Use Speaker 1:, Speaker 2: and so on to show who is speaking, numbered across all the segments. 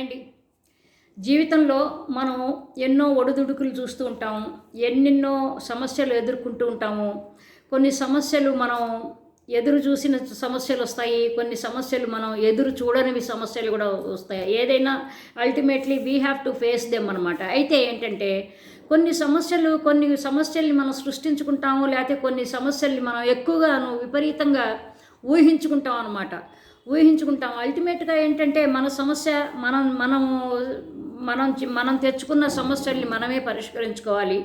Speaker 1: అండి జీవితంలో మనం ఎన్నో ఒడిదుడుకులు చూస్తూ ఉంటాము ఎన్నెన్నో సమస్యలు ఎదుర్కొంటూ ఉంటాము. కొన్ని సమస్యలు మనం ఎదురు చూసిన సమస్యలు వస్తాయి కొన్ని సమస్యలు మనం ఎదురు చూడనివి సమస్యలు కూడా వస్తాయి. ఏదైనా ultimately we have to face them అనమాట అయితే ఏంటంటే కొన్ని సమస్యలు కొన్ని సమస్యల్ని మనం సృష్టించుకుంటాము లేకపోతే కొన్ని సమస్యల్ని మనం ఎక్కువగాను విపరీతంగా ఊహించుకుంటాం అనమాట ఊహించుకుంటాం. అల్టిమేట్గా ఏంటంటే మన సమస్య మనం మనం మనం మనం తెచ్చుకున్న సమస్యల్ని మనమే పరిష్కరించుకోవాలి.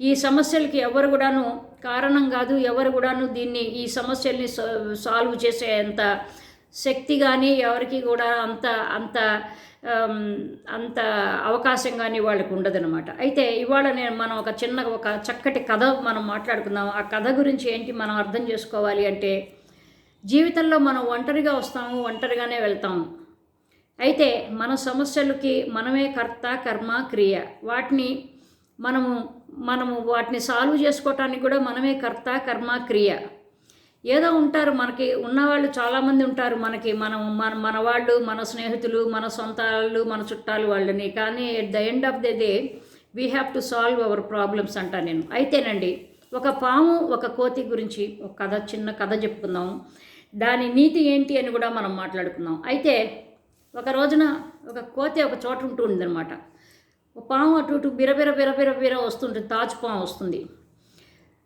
Speaker 1: ఈ సమస్యలకి ఎవరు కూడాను కారణం కాదు ఎవరు కూడాను దీన్ని ఈ సమస్యల్ని సాల్వ్ చేసే అంత శక్తి కానీ ఎవరికి కూడా అంత అంత అంత అవకాశం కానీ వాళ్ళకి ఉండదనమాట అయితే ఇవాళ నేను మనం ఒక చిన్న ఒక చక్కటి కథ మనం మాట్లాడుకుందాం. ఆ కథ గురించి ఏంటి మనం అర్థం చేసుకోవాలి అంటే జీవితంలో మనం ఒంటరిగా వస్తాము ఒంటరిగానే వెళ్తాము. అయితే మన సమస్యలకి మనమే కర్త కర్మ క్రియ. వాటిని మనము మనము వాటిని సాల్వ్ చేసుకోవటానికి కూడా మనమే కర్త కర్మ క్రియ. ఏదో ఉంటారు మనకి ఉన్నవాళ్ళు చాలామంది ఉంటారు మనకి. మనం మన మన వాళ్ళు మన స్నేహితులు మన సొంత వాళ్ళు మన చుట్టాలు వాళ్ళని. కానీ at the end of the day we have to solve our problems అంటా నేను. అయితేనండి ఒక పాము ఒక కోతి గురించి ఒక కథ చిన్న కథ చెప్పుకుందాము దాని నీతి ఏంటి అని కూడా మనం మాట్లాడుకుందాం. అయితే ఒక రోజున ఒక కోతి ఒక చోట ఉంటూ ఉందన్నమాట. పాము అటు ఇటు బిరబిర బిరబిర బిర వస్తుంటుంది తాజు పాము వస్తుంది.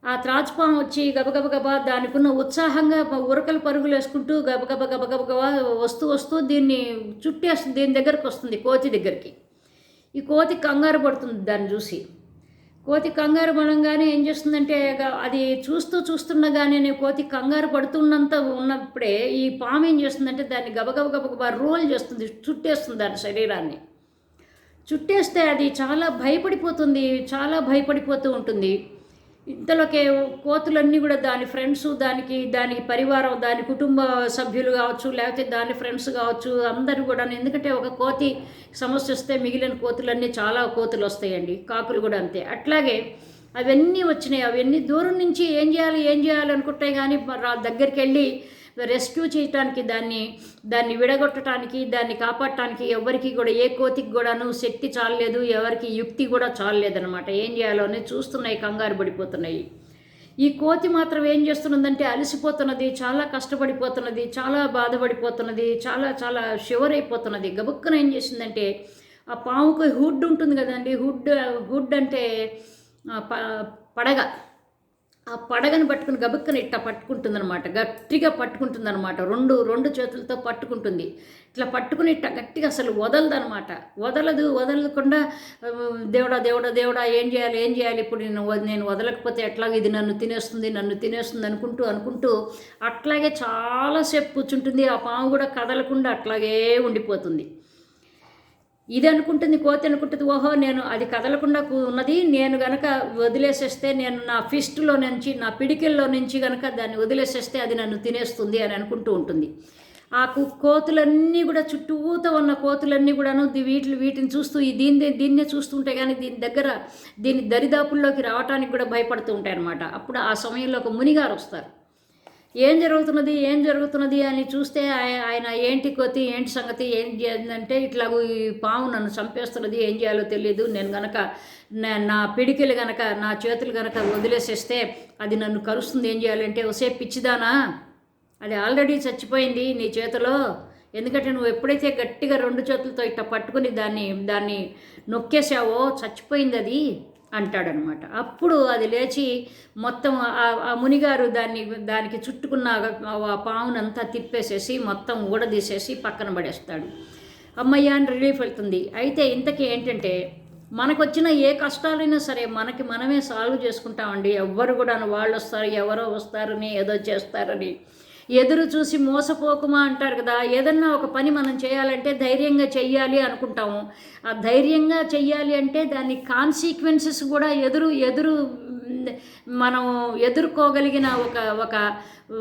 Speaker 1: ఆ త్రాచుపాము వచ్చి గబగబగబా దానికున్న ఉత్సాహంగా ఉరకలు పరుగులు వేసుకుంటూ గబగబ గబగబగబా వస్తూ వస్తూ దీన్ని చుట్టేస్తుంది దీని దగ్గరకు వస్తుంది కోతి దగ్గరికి. ఈ కోతి కంగారు పడుతుంది దాన్ని చూసి. కోతి కంగారు పడంగానే ఏం చేస్తుందంటే అది చూస్తూ చూస్తుండగానే కోతి కంగారు పడుతున్నంత ఉన్నప్పుడే ఈ పాము ఏం చేస్తుందంటే దాన్ని గబగబ గబగబా రోల్ చేస్తుంది చుట్టేస్తుంది దాని శరీరాన్ని. చుట్టేస్తే అది చాలా భయపడిపోతుంది చాలా భయపడిపోతూ ఉంటుంది. ఇంతలోకే కోతులన్నీ కూడా దాని ఫ్రెండ్స్ దానికి దాని పరివారం దాని కుటుంబ సభ్యులు కావచ్చు లేకపోతే దాని ఫ్రెండ్స్ కావచ్చు అందరూ కూడా ఎందుకంటే ఒక కోతి సమస్య వస్తే మిగిలిన కోతులన్నీ చాలా కోతులు వస్తాయండి కాకులు కూడా అంతే. అట్లాగే అవన్నీ వచ్చినాయి అవన్నీ దూరం నుంచి ఏం చేయాలి ఏం చేయాలి అనుకుంటాయి కానీ దగ్గరికి వెళ్ళి రెస్క్యూ చేయటానికి దాన్ని దాన్ని విడగొట్టడానికి దాన్ని కాపాడటానికి ఎవరికి కూడా ఏ కోతికి కూడాను శక్తి చాలలేదు ఎవరికి యుక్తి కూడా చాలలేదనమాట ఏం చేయాలో అని చూస్తున్నాయి కంగారు పడిపోతున్నాయి. ఈ కోతి మాత్రం ఏం చేస్తున్నదంటే అలసిపోతున్నది చాలా కష్టపడిపోతున్నది చాలా బాధపడిపోతున్నది చాలా చాలా షివర్ అయిపోతున్నది గబుక్కన ఏం చేసిందంటే ఆ పాముకు హుడ్ ఉంటుంది కదండి హుడ్ హుడ్ అంటే ప పడగ. ఆ పడగను పట్టుకుని గబుక్కని ఇట్లా పట్టుకుంటుందనమాట గట్టిగా పట్టుకుంటుందనమాట రెండు రెండు చేతులతో పట్టుకుంటుంది. ఇట్లా పట్టుకుని ఇట్లా గట్టిగా అసలు వదలదనమాట వదలదు వదలకుండా దేవుడా దేవుడా దేవుడా ఏం చేయాలి ఏం చేయాలి? ఇప్పుడు నేను నేను వదలకపోతే ఎట్లాగ ఇది నన్ను తినేస్తుంది నన్ను తినేస్తుంది అనుకుంటూ అనుకుంటూ అట్లాగే చాలాసేపు కూర్చుంటుంది. ఆ పాము కూడా కదలకుండా అట్లాగే ఉండిపోతుంది. ఇది అనుకుంటుంది కోతి అనుకుంటుంది ఓహో నేను అది కదలకుండా ఉన్నది నేను గనక వదిలేసేస్తే నేను నా ఫిస్ట్లో నుంచి నా పిడికిల్లో నుంచి గనక దాన్ని వదిలేసేస్తే అది నన్ను తినేస్తుంది అని అనుకుంటూ ఉంటుంది. ఆ కు- కోతులన్నీ కూడా చుట్టూతో ఉన్న కోతులన్నీ కూడాను వీటిని వీటిని చూస్తూ ఈ దీన్ని దీన్నే చూస్తుంటే కానీ దీని దగ్గర దీని దరిదాపుల్లోకి రావటానికి కూడా భయపడుతూ ఉంటాయి అన్నమాట అప్పుడు ఆ సమయంలో ఒక మునిగారు వస్తారు. ఏం జరుగుతున్నది ఏం జరుగుతున్నది అని చూస్తే ఆయన ఏంటి కొతి ఏంటి సంగతి ఏం చేయాలంటే ఇట్లా ఈ పాము నన్ను చంపేస్తున్నది ఏం చేయాలో తెలియదు నేను గనక నా- నా పిడికిలు గనక నా చేతులు గనక వదిలేసేస్తే అది నన్ను కరుస్తుంది. ఏం చేయాలంటే ఒసే పిచ్చిదానా అది ఆల్రెడీ చచ్చిపోయింది నీ చేతిలో. ఎందుకంటే నువ్వు ఎప్పుడైతే గట్టిగా రెండు చేతులతో ఇట్లా పట్టుకుని దాన్ని దాన్ని నొక్కేసావో చచ్చిపోయింది అది. అంటాడనమాట. అప్పుడు అది లేచి మొత్తం ఆ- మునిగారు దాన్ని దానికి చుట్టుకున్న ఆ పావునంతా తిప్పేసేసి మొత్తం ఊడదీసేసి పక్కన పడేస్తాడు. అమ్మయ్య అని రిలీఫ్ వెళ్తుంది. అయితే ఇంతకీ ఏంటంటే మనకు వచ్చిన ఏ కష్టాలైనా సరే మనకి మనమే సాల్వ్ చేసుకుంటామండి. ఎవ్వరు కూడా వాళ్ళు వస్తారు ఎవరో వస్తారని ఏదో చేస్తారని. ఎదురు చూసి మోసపోకుమా అంటారు కదా ఏదన్నా ఒక పని మనం చేయాలంటే ధైర్యంగా చెయ్యాలి అనుకుంటాము. ఆ ధైర్యంగా చెయ్యాలి అంటే దాని కాన్సిక్వెన్సెస్ కూడా ఎదురు ఎదురు మనం ఎదుర్కోగలిగిన ఒక ఒక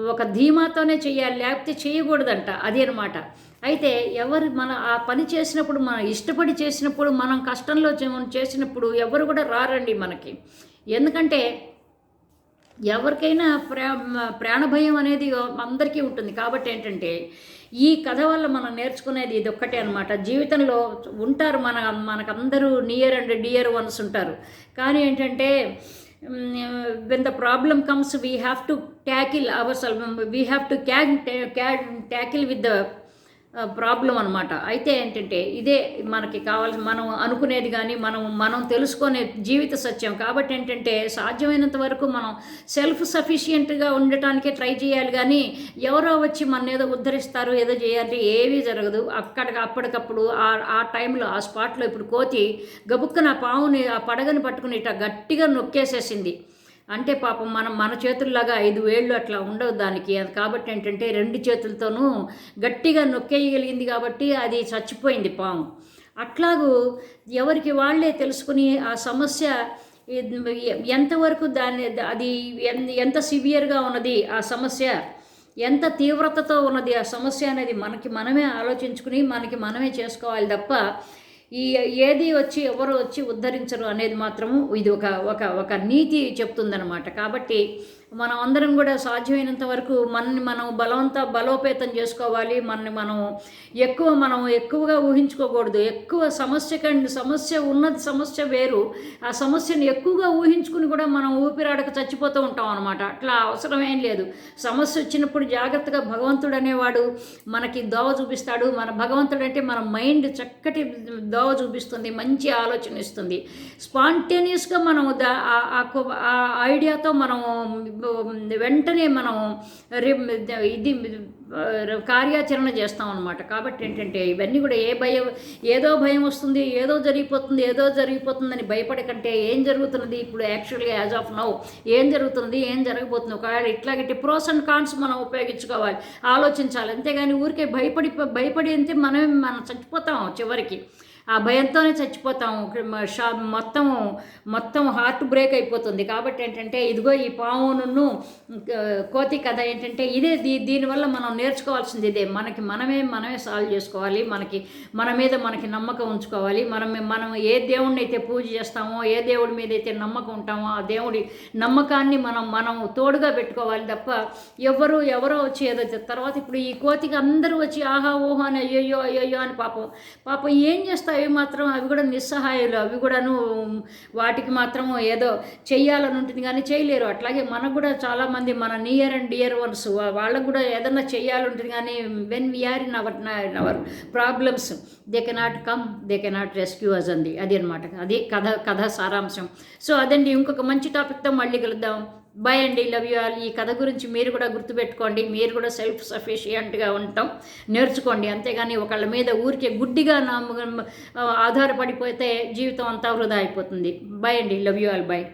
Speaker 1: ఒక ధీమాతోనే చేయాలి లేకపోతే చేయకూడదంట అది అనమాట అయితే ఎవరు మన ఆ పని చేసినప్పుడు మనం ఇష్టపడి చేసినప్పుడు మనం కష్టంలో చేసినప్పుడు ఎవరు కూడా రారండి మనకి. ఎందుకంటే ఎవరికైనా ప్రా ప్రాణభయం అనేది అందరికీ ఉంటుంది. కాబట్టి ఏంటంటే ఈ కథ వల్ల మనం నేర్చుకునేది ఇది ఒక్కటే అనమాట జీవితంలో ఉంటారు మన మనకందరూ నియర్ అండ్ డియర్ వన్స్ ఉంటారు. కానీ ఏంటంటే when the problem comes we have to tackle our self we have to CAG tackle with the problem అనమాట అయితే ఏంటంటే ఇదే మనకి కావాల్సి మనం అనుకునేది కానీ మనం మనం తెలుసుకునే జీవిత సత్యం. కాబట్టి ఏంటంటే సాధ్యమైనంత వరకు మనం సెల్ఫ్ సఫిషియెంట్గా ఉండటానికే ట్రై చేయాలి కానీ ఎవరో వచ్చి మన ఏదో ఉద్ధరిస్తారు ఏదో చేయాలి ఏమీ జరగదు. అక్కడికి అప్పటికప్పుడు ఆ ఆ టైంలో ఆ స్పాట్లో ఇప్పుడు కోతి గబుక్కున ఆ పావుని ఆ పడగని పట్టుకుని ఇట్లా గట్టిగా నొక్కేసేసింది. అంటే పాపం మనం మన చేతుల్లాగా ఐదు వేళ్ళు అట్లా ఉండవు దానికి. కాబట్టి ఏంటంటే రెండు చేతులతోనూ గట్టిగా నొక్కేయగలిగింది కాబట్టి అది చచ్చిపోయింది పాము. అట్లాగూ ఎవరికి వాళ్ళే తెలుసుకుని ఆ సమస్య ఎంతవరకు దాన్ని అది ఎంత సివియర్గా ఉన్నది ఆ సమస్య ఎంత తీవ్రతతో ఉన్నది ఆ సమస్య అనేది మనకి మనమే ఆలోచించుకుని మనకి మనమే చేసుకోవాలి తప్ప ఈ ఏది వచ్చి ఎవరు వచ్చి ఉద్ధరించరు అనేది మాత్రము ఇది ఒక ఒక ఒక నీతి చెప్తుందనమాట కాబట్టి మనం అందరం కూడా సాధ్యమైనంత వరకు మనని మనం బలవంత బలోపేతం చేసుకోవాలి. మనని మనం ఎక్కువ మనం ఎక్కువగా ఊహించుకోకూడదు. ఎక్కువ సమస్య కండి సమస్య ఉన్నది సమస్య వేరు. ఆ సమస్యను ఎక్కువగా ఊహించుకుని కూడా మనం ఊపిరాడక చచ్చిపోతూ ఉంటాం అనమాట అట్లా అవసరం ఏం లేదు. సమస్య వచ్చినప్పుడు జాగ్రత్తగా భగవంతుడు అనేవాడు మనకి దోవ చూపిస్తాడు. మన భగవంతుడు అంటే మన మైండ్ చక్కటి దోవ చూపిస్తుంది. మంచి ఆలోచన ఇస్తుంది. స్పాంటేనియస్గా మనం ఆ ఐడియాతో మనం వెంటనే మనం ఇది కార్యాచరణ చేస్తాం అనమాట కాబట్టి ఏంటంటే ఇవన్నీ కూడా ఏ భయం ఏదో భయం వస్తుంది ఏదో జరిగిపోతుంది ఏదో జరిగిపోతుందని భయపడకంటే ఏం జరుగుతున్నది? ఇప్పుడు యాక్చువల్గా యాజ్ ఆఫ్ నౌ ఏం జరుగుతుంది ఏం జరగబోతుంది? ఒకవేళ ఇట్లాగట్టి ప్రోస్ అండ్ కాన్స్ మనం ఉపయోగించుకోవాలి ఆలోచించాలి. అంతేగాని ఊరికే భయపడి భయపడి అంతే మనమే మనం చచ్చిపోతాం చివరికి. ఆ భయంతోనే చచ్చిపోతాం. షా మొత్తం మొత్తం హార్ట్ బ్రేక్ అయిపోతుంది. కాబట్టి ఏంటంటే ఇదిగో ఈ పావును కోతి కథ ఏంటంటే ఇదే దీ దీనివల్ల మనం నేర్చుకోవాల్సింది ఇదే. మనకి మనమే మనమే సాల్వ్ చేసుకోవాలి. మనకి మన మీద మనకి నమ్మకం ఉంచుకోవాలి. మనం మనం ఏ దేవుడిని అయితే పూజ చేస్తామో ఏ దేవుడి మీద అయితే నమ్మకం ఉంటామో ఆ దేవుడి నమ్మకాన్ని మనం మనం తోడుగా పెట్టుకోవాలి తప్ప ఎవరు ఎవరో వచ్చి ఏదో తర్వాత ఇప్పుడు ఈ కోతికి అందరూ వచ్చి ఆహా ఓహో అని అయ్యో అయ్యో అని పాపం. పాపం ఏం చేస్తారు అవి మాత్రం అవి కూడా నిస్సహాయాలు. అవి కూడాను వాటికి మాత్రం ఏదో చెయ్యాలని ఉంటుంది కానీ చేయలేరు. అట్లాగే మనకు కూడా చాలామంది మన నియర్ అండ్ డియర్ వన్స్ వాళ్ళకు కూడా ఏదన్నా చేయాలంటుంది కానీ when we are in our our problems they cannot come they cannot rescue us అంది. అది అనమాట అది కథ కథ సారాంశం. సో అదండి ఇంకొక మంచి టాపిక్తో మళ్ళీ కలుద్దాం. బాయ్ అండి లవ్ యూ ఆల్ ఈ కథ గురించి మీరు కూడా గుర్తుపెట్టుకోండి. మీరు కూడా సెల్ఫ్ సఫిషియంట్గా ఉంటాం. నేర్చుకోండి. అంతేగాని ఒకళ్ళ మీద ఊరికే గుడ్డిగా నా ఆధారపడిపోతే జీవితం అంతా వృధా అయిపోతుంది. బాయ్ అండి లవ్ యూ ఆల్ బాయ్